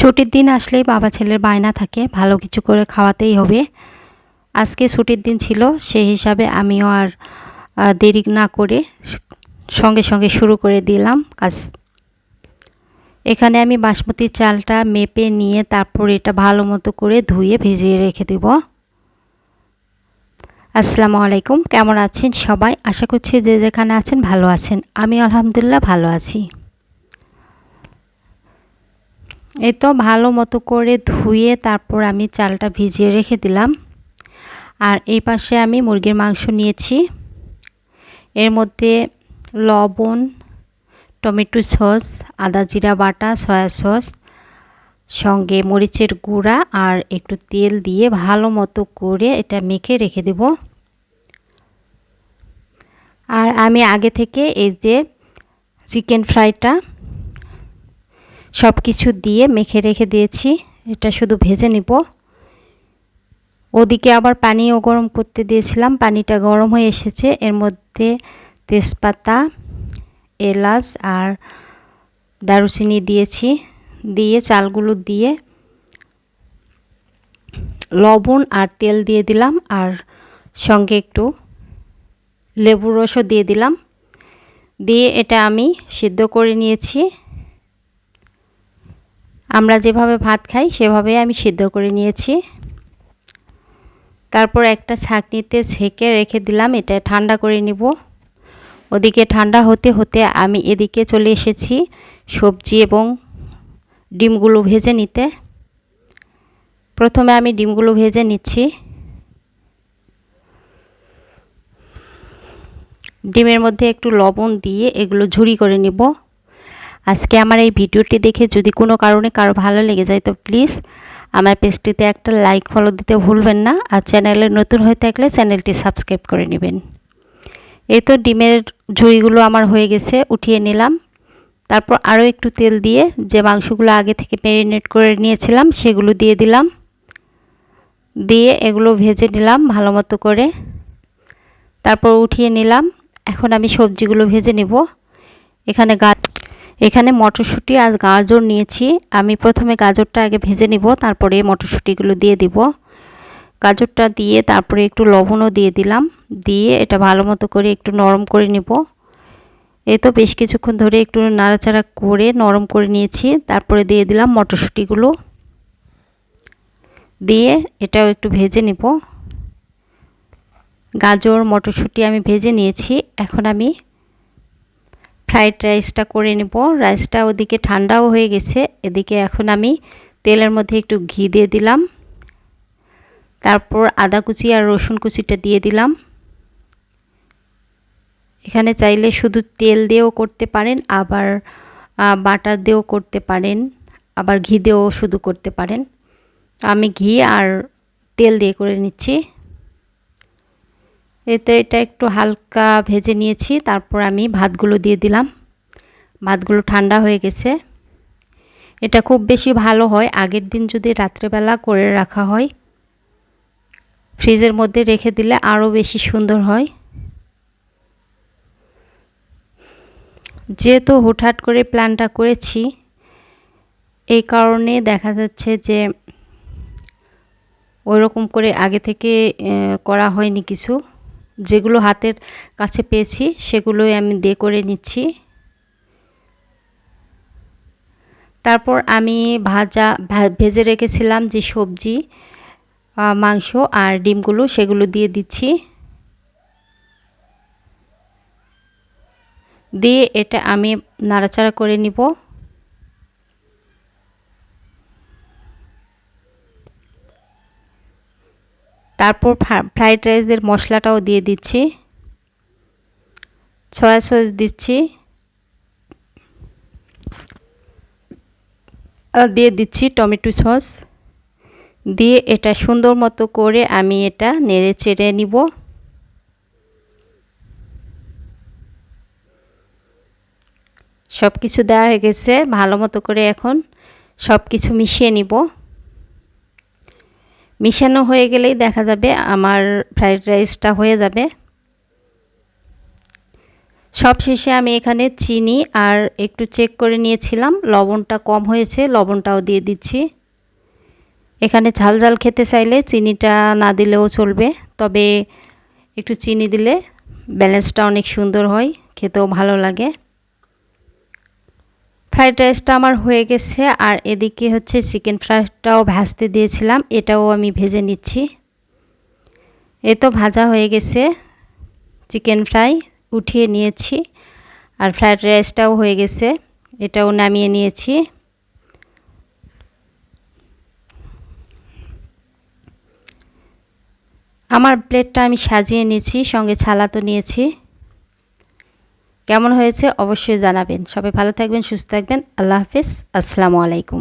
ছুটির দিন আসলেই বাবা ছেলের বায়না থাকে, ভালো কিছু করে খাওয়াতেই হবে। আজকে ছুটির দিন ছিল, সেই হিসাবে আমিও আর দেরি না করে সঙ্গে সঙ্গে শুরু করে দিলাম কাজ। এখানে আমি বাসমতি চালটা মেপে নিয়ে তারপর এটা ভালো মতো করে ধুয়ে ভিজিয়ে রেখে দেব। আসসালামু আলাইকুম, কেমন আছেন সবাই? আশা করছি যে যেখানে আছেন ভালো আছেন। আমি আলহামদুলিল্লাহ ভালো আছি। এই তো ভালো মতো করে ধুয়ে তারপর আমি চালটা ভিজিয়ে রেখে দিলাম। আর এই পাশে আমি মুরগির মাংস নিয়েছি। এর মধ্যে লবণ, টমেটো সস, আদা জিরা বাটা, সয়া সস, সঙ্গে মরিচের গুঁড়া আর একটু তেল দিয়ে ভালো মতো করে এটা মেখে রেখে দেব। আর আমি আগে থেকে এই যে চিকেন ফ্রাইটা সব কিছু দিয়ে মেখে রেখে দিয়েছি। এটা শুধু ভেজে নিব। ওদিকে আবার পানিও গরম করতে দিয়েছিলাম। পানিটা গরম হয়ে এসেছে। এর মধ্যে তেজপাতা, এলাচ আর দারুচিনি দিয়েছি। দিয়ে চালগুলো দিয়ে লবণ আর তেল দিয়ে দিলাম আর সঙ্গে একটু লেবুর রসও দিয়ে দিলাম। দিয়ে এটা আমি সিদ্ধ করে নিয়েছি। আমরা যেভাবে ভাত খাই সেভাবে আমি সিদ্ধ করে নিয়েছি। তারপর একটা ছাঁকনিতে ছেঁকে রেখে দিলাম, এটা ঠান্ডা করে নিব। ওদিকে ঠান্ডা হতে হতে আমি এদিকে চলে এসেছি সবজি এবং ডিমগুলো ভেজে নিতে। প্রথমে আমি ডিমগুলো ভেজে নিচ্ছি। ডিমের মধ্যে একটু লবণ দিয়ে এগুলো ঝুরি করে নিব। আজকে আমার এই ভিডিওটি দেখে যদি কোনো কারণে কারও ভালো লেগে যায়, তো প্লিজ আমার পেজটিতে একটা লাইক ফলো দিতে ভুলবেন না আর চ্যানেলে নতুন হয়ে থাকলে চ্যানেলটি সাবস্ক্রাইব করে নেবেন। এই তো ডিমের ঝুড়িগুলো আমার হয়ে গেছে, উঠিয়ে নিলাম। তারপর আরও একটু তেল দিয়ে যে মাংসগুলো আগে থেকে ম্যারিনেট করে নিয়েছিলাম, সেগুলো দিয়ে দিলাম। দিয়ে এগুলো ভেজে নিলাম ভালো মতো করে। তারপর উঠিয়ে নিলাম। এখন আমি সবজিগুলো ভেজে নেব। এখানে গা এখানে মটরশুঁটি আর গাজর নিয়েছি। আমি প্রথমে গাজরটা আগে ভেজে নিব, তারপরে মটরশুঁটিগুলো দিয়ে দিব। গাজরটা দিয়ে তারপরে একটু লবণও দিয়ে দিলাম। দিয়ে এটা ভালো মতো করে একটু নরম করে নিব। এ তো বেশ কিছুক্ষণ ধরে একটু নাড়াচাড়া করে নরম করে নিয়েছি। তারপরে দিয়ে দিলাম মটরশুঁটিগুলো। দিয়ে এটাও একটু ভেজে নিব। গাজর, মটরশুঁটি আমি ভেজে নিয়েছি। এখন আমি ফ্রাইড রাইসটা করে নেব। রাইসটা ওদিকে ঠান্ডাও হয়ে গেছে। এদিকে এখন আমি তেলের মধ্যে একটু ঘি দিয়ে দিলাম। তারপর আদা কুচি আর রসুন কুচিটা দিয়ে দিলাম। এখানে চাইলে শুধু তেল দিয়েও করতে পারেন, আবার বাটার দিয়েও করতে পারেন, আবার ঘি দিয়েও শুধু করতে পারেন। আমি ঘি আর তেল দিয়ে করে নিচ্ছি। এতে এটা একটু হালকা ভেজে নিয়েছি, তারপর আমি ভাতগুলো দিয়ে দিলাম। ভাতগুলো ঠান্ডা হয়ে গেছে। এটা খুব বেশি ভালো হয়, আগের দিন যদি রাত্রেবেলা করে রাখা হয়, ফ্রিজের মধ্যে রেখে দিলে আরও বেশি সুন্দর হয়। যেহেতু হুটহাট করে প্ল্যানটা করেছি, এই কারণে দেখা যাচ্ছে যে ওই রকম করে আগে থেকে করা হয়নি কিছু। যেগুলো হাতের কাছে পেয়েছি, সেগুলোই আমি দিয়ে করে নিচ্ছি। তারপর আমি ভাজা ভেজে রেখেছিলাম যে সবজি মাংস আর ডিমগুলো সেগুলো দিয়ে দিচ্ছি। দিয়ে এটা আমি নাড়াচাড়া করে নিব। তারপর ফ্রাইড রাইসের মশলাটাও দিয়ে দিচ্ছি। সয়া সস দিচ্ছি। দিয়ে দিচ্ছি টমেটো সস দিয়ে এটা সুন্দর মতো করে আমি এটা নেড়ে চেড়ে নিব। সব কিছু দেওয়া হয়ে গেছে, ভালো মতো করে এখন সব কিছু মিশিয়ে নিব। মিশানো হয়ে গেলেই দেখা যাবে আমার ফ্রাইড রাইসটা হয়ে যাবে। সব শেষে আমি এখানে চিনি আর একটু চেক করে নিয়েছিলাম, লবণটা কম হয়েছে, লবণটাও দিয়ে দিচ্ছি। এখানে ঝাল ঝাল খেতে চাইলে চিনিটা না দিলেও চলবে, তবে একটু চিনি দিলে ব্যালেন্সটা অনেক সুন্দর হয়, খেতেও ভালো লাগে। ফ্রাইড রাইসটা আমার হয়ে গেছে আর এদিকে হচ্ছে চিকেন ফ্রাইটাও ভাজতে দিয়েছিলাম, এটাও আমি ভেজে নিচ্ছি। এ তো ভাজা হয়ে গেছে, চিকেন ফ্রাই উঠিয়ে নিয়েছি আর ফ্রাইড রাইসটাও হয়ে গেছে, এটাও নামিয়ে নিয়েছি। আমার প্লেটটা আমি সাজিয়ে নিয়েছি, সঙ্গে ছালা তো নিয়েছি। কেমন হয়েছে অবশ্যই জানাবেন। সবাই ভালো থাকবেন সুস্থ থাকবেন। আল্লাহ হাফিজ। আসসালামু আলাইকুম।